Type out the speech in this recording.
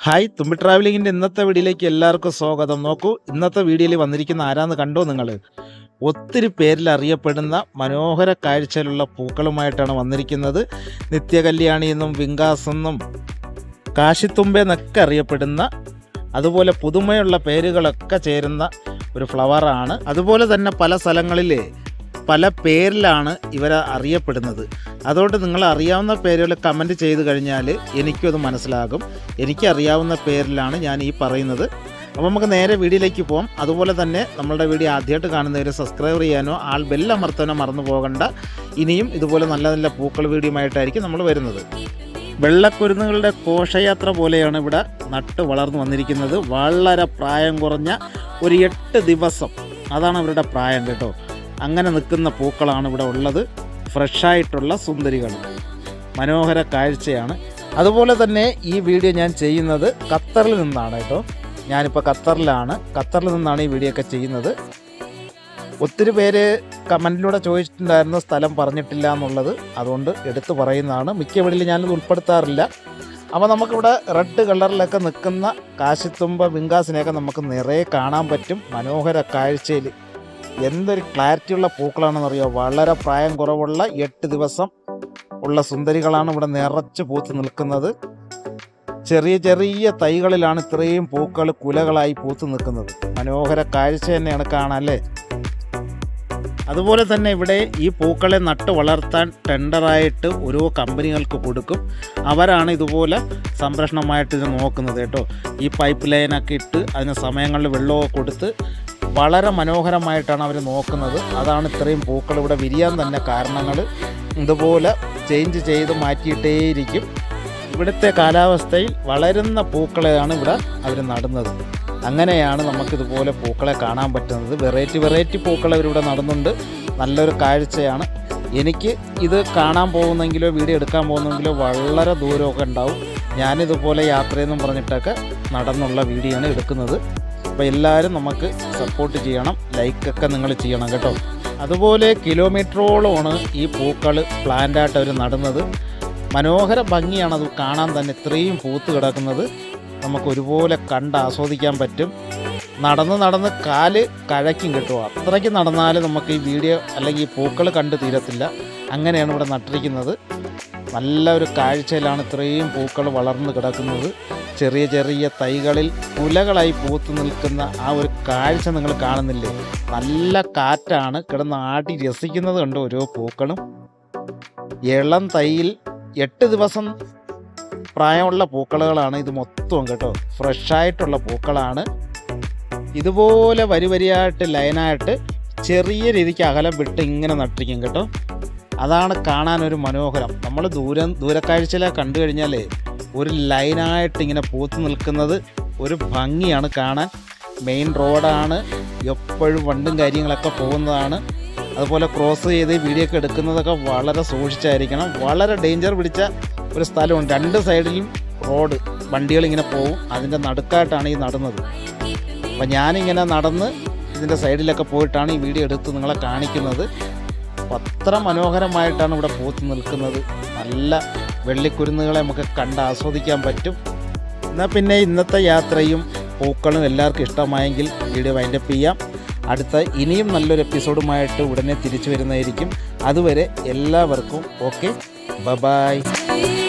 Hi തുമ്പി ട്രാവലിങ്ങിന്റെ ഇന്നത്തെ വീഡിയോയിലേക്ക് എല്ലാവർക്കും സ്വാഗതം. നോക്കൂ ഇന്നത്തെ വീഡിയോയിൽ വന്നിരിക്കുന്ന ആരാന്ന് കണ്ടോ നിങ്ങൾ ഒത്തിരി പേരിൽ അറിയപ്പെടുന്ന മനോഹര കാഴ്ചയിലുള്ള പൂക്കളുമായിട്ടാണ് വന്നിരിക്കുന്നത്. നിത്യകല്യാണി എന്നും വിങ്കാസ് എന്നും കാശിത്തുമ്പ എന്നൊക്കെ അറിയപ്പെടുന്ന അതുപോലെ പുതുമയുള്ള പേരുകളൊക്കെ ചേരുന്ന ഒരു ഫ്ലവറാണ് അതുപോലെ തന്നെ പല സ്ഥലങ്ങളിൽ പല പേരിലാണ് ഇവർ അറിയപ്പെടുന്നത്. അതുകൊണ്ട് നിങ്ങൾ അറിയാവുന്ന പേരുകൾ കമന്റ് ചെയ്ത് കഴിഞ്ഞാൽ എനിക്കത് മനസ്സിലാകും. എനിക്കറിയാവുന്ന പേരിലാണ് ഞാൻ ഈ പറയുന്നത്. അപ്പോൾ നമുക്ക് നേരെ വീഡിയോയിലേക്ക് പോകാം അതുപോലെ തന്നെ നമ്മളുടെ വീഡിയോ ആദ്യമായിട്ട് കാണുന്നവർ സബ്സ്ക്രൈബ് ചെയ്യാനോ ആൾ ബെല്ലമർത്താനോ മറന്നു പോകണ്ട. ഇനിയും ഇതുപോലെ നല്ല നല്ല പൂക്കൾ വീഡിയോയുമായിട്ടായിരിക്കും നമ്മൾ വരുന്നത്. വെള്ളക്കുരുന്നുകളുടെ കോശയാത്ര പോലെയാണ് ഇവിടെ നട്ട് വളർന്നു വന്നിരിക്കുന്നത്. വളരെ പ്രായം കുറഞ്ഞ ഒരു എട്ട് ദിവസം. അതാണ് അവരുടെ പ്രായം കേട്ടോ. അങ്ങനെ നിൽക്കുന്ന പൂക്കളാണ് ഇവിടെ ഉള്ളത്. ഫ്രഷായിട്ടുള്ള സുന്ദരികൾ. മനോഹര കാഴ്ചയാണ്. അതുപോലെ തന്നെ ഈ വീഡിയോ ഞാൻ ചെയ്യുന്നത് ഖത്തറിൽ നിന്നാണ് കേട്ടോ. ഞാനിപ്പോൾ ഖത്തറിലാണ്. ഖത്തറിൽ നിന്നാണ് ഈ വീഡിയോ ഒക്കെ ചെയ്യുന്നത്. ഒത്തിരി പേര് കമന്റിലൂടെ ചോദിച്ചിട്ടുണ്ടായിരുന്നു സ്ഥലം പറഞ്ഞിട്ടില്ല എന്നുള്ളത്. അതുകൊണ്ട് എടുത്തു പറയുന്നതാണ്. മിക്ക വീട്ടിൽ ഞാനത് ഉൾപ്പെടുത്താറില്ല. അപ്പോൾ നമുക്കിവിടെ റെഡ് കളറിലൊക്കെ നിൽക്കുന്ന കാശിത്തുമ്പ വിങ്കാസിനെയൊക്കെ നമുക്ക് നിറയെ കാണാൻ പറ്റും. മനോഹര കാഴ്ചയിൽ. എന്തൊരു ക്ലാരിറ്റി ക്ലാരിറ്റിയുള്ള പൂക്കളാണെന്നറിയോ? വളരെ പ്രായം കുറവുള്ള എട്ട് ദിവസം ഉള്ള സുന്ദരികളാണ് ഇവിടെ നിറച്ച് പൂത്ത് നിൽക്കുന്നത്. ചെറിയ ചെറിയ തൈകളിലാണ് ഇത്രയും പൂക്കൾ കുലകളായി പൂത്ത് നിൽക്കുന്നത്. മനോഹര കാഴ്ച തന്നെയാണ് കാണാൻ അല്ലേ? അതുപോലെ തന്നെ ഇവിടെ ഈ പൂക്കളെ നട്ട് വളർത്താൻ ടെൻഡറായിട്ട് ഓരോ കമ്പനികൾക്ക് കൊടുക്കും. അവരാണ് ഇതുപോലെ സംരക്ഷണമായിട്ട് ഇത് നോക്കുന്നത് കേട്ടോ. ഈ പൈപ്പ് ലൈനൊക്കെ ഇട്ട് അതിന് സമയങ്ങളിൽ വെള്ളമൊക്കെ കൊടുത്ത് വളരെ മനോഹരമായിട്ടാണ് അവർ നോക്കുന്നത്. അതാണ് ഇത്രയും പൂക്കൾ ഇവിടെ വിരിയാൻ തന്നെ കാരണങ്ങൾ ഇതുപോലെ ചേഞ്ച് ചെയ്ത് മാറ്റിയിട്ടേയിരിക്കും. ഇവിടുത്തെ കാലാവസ്ഥയിൽ വളരുന്ന പൂക്കളെയാണ് ഇവിടെ അവർ നടുന്നത്. അങ്ങനെയാണ് നമുക്കിതുപോലെ പൂക്കളെ കാണാൻ പറ്റുന്നത്. വെറൈറ്റി വെറൈറ്റി പൂക്കൾ അവരിവിടെ നടന്നുണ്ട്. നല്ലൊരു കാഴ്ചയാണ്. എനിക്ക് ഇത് കാണാൻ പോകുന്നെങ്കിലോ വീഡിയോ എടുക്കാൻ പോകുന്നെങ്കിലോ വളരെ ദൂരമൊക്കെ ഉണ്ടാവും. ഞാനിതുപോലെ യാത്രയെന്നും പറഞ്ഞിട്ടൊക്കെ നടന്നുള്ള വീഡിയോ ആണ് എടുക്കുന്നത്. അപ്പോൾ എല്ലാവരും നമുക്ക് സപ്പോർട്ട് ചെയ്യണം. ലൈക്കൊക്കെ നിങ്ങൾ ചെയ്യണം കേട്ടോ. അതുപോലെ കിലോമീറ്ററോളമാണ് ഈ പൂക്കൾ പ്ലാന്റായിട്ട് അവർ നടുന്നത്. മനോഹര ഭംഗിയാണ് അത് കാണാൻ തന്നെ. ഇത്രയും പൂത്ത് കിടക്കുന്നത് നമുക്ക് ഒരുപോലെ കണ്ട് ആസ്വദിക്കാൻ പറ്റും. നടന്ന് നടന്ന് കാൽ കഴക്കും കിട്ടും. അത്രയ്ക്ക് നടന്നാൽ നമുക്ക് ഈ വീഡിയോ അല്ലെങ്കിൽ ഈ പൂക്കൾ കണ്ട് തീരത്തില്ല. അങ്ങനെയാണ് ഇവിടെ നട്ടിരിക്കുന്നത്. നല്ല ഒരു കാഴ്ചയിലാണ് ഇത്രയും പൂക്കൾ വളർന്ന് കിടക്കുന്നത്. ചെറിയ ചെറിയ തൈകളിൽ കുലകളായി പൂത്തു നിൽക്കുന്ന ആ ഒരു കാഴ്ച നിങ്ങൾ കാണുന്നില്ലേ? നല്ല കാറ്റാണ് കിടന്ന് ആടി രസിക്കുന്നത് കണ്ട് ഓരോ പൂക്കളും. ഇളം തൈയിൽ എട്ട് ദിവസം പ്രായമുള്ള പൂക്കളുകളാണ് ഇത് മൊത്തം കേട്ടോ. ഫ്രഷായിട്ടുള്ള പൂക്കളാണ്. ഇതുപോലെ വരി വരിയായിട്ട് ലൈനായിട്ട് ചെറിയ രീതിക്ക് അകലം വിട്ട് ഇങ്ങനെ നട്ടിരിക്കും കേട്ടോ. അതാണ് കാണാനൊരു മനോഹരം. നമ്മൾ ദൂരം ദൂരക്കാഴ്ചയിലെ കണ്ടു കഴിഞ്ഞാൽ ഒരു ലൈനായിട്ട് ഇങ്ങനെ പൂത്ത് നിൽക്കുന്നത് ഒരു ഭംഗിയാണ് കാണാൻ. മെയിൻ റോഡാണ്. എപ്പോഴും വണ്ടും കാര്യങ്ങളൊക്കെ പോകുന്നതാണ്. അതുപോലെ ക്രോസ് ചെയ്ത് വീഡിയോ ഒക്കെ എടുക്കുന്നതൊക്കെ വളരെ സൂക്ഷിച്ചായിരിക്കണം. വളരെ ഡേഞ്ചർ പിടിച്ച ഒരു സ്ഥലമുണ്ട്. രണ്ട് സൈഡിലും റോഡ് വണ്ടികൾ ഇങ്ങനെ പോകും അതിന്റെ നടുക്കായിട്ടാണ് ഈ നടന്നത്. അപ്പം ഞാനിങ്ങനെ നടന്ന് ഇതിന്റെ സൈഡിലൊക്കെ പോയിട്ടാണ് ഈ വീഡിയോ എടുത്ത് നിങ്ങളെ കാണിക്കുന്നത്. അത്ര മനോഹരമായിട്ടാണ് ഇവിടെ പൂത്ത് നിൽക്കുന്നത്. നല്ല വെള്ളിക്കുരുന്നുകളെ നമുക്ക് കണ്ട് ആസ്വദിക്കാൻ പറ്റും. എന്നാൽ പിന്നെ ഇന്നത്തെ യാത്രയും പൂക്കളും എല്ലാവർക്കും ഇഷ്ടമായെങ്കിൽ വീഡിയോ വൈൻഡപ്പ് ചെയ്യാം. അടുത്ത ഇനിയും നല്ലൊരു എപ്പിസോഡുമായിട്ട് ഉടനെ തിരിച്ചു വരുന്നതായിരിക്കും. അതുവരെ എല്ലാവർക്കും ഓക്കെ. Bye-bye bye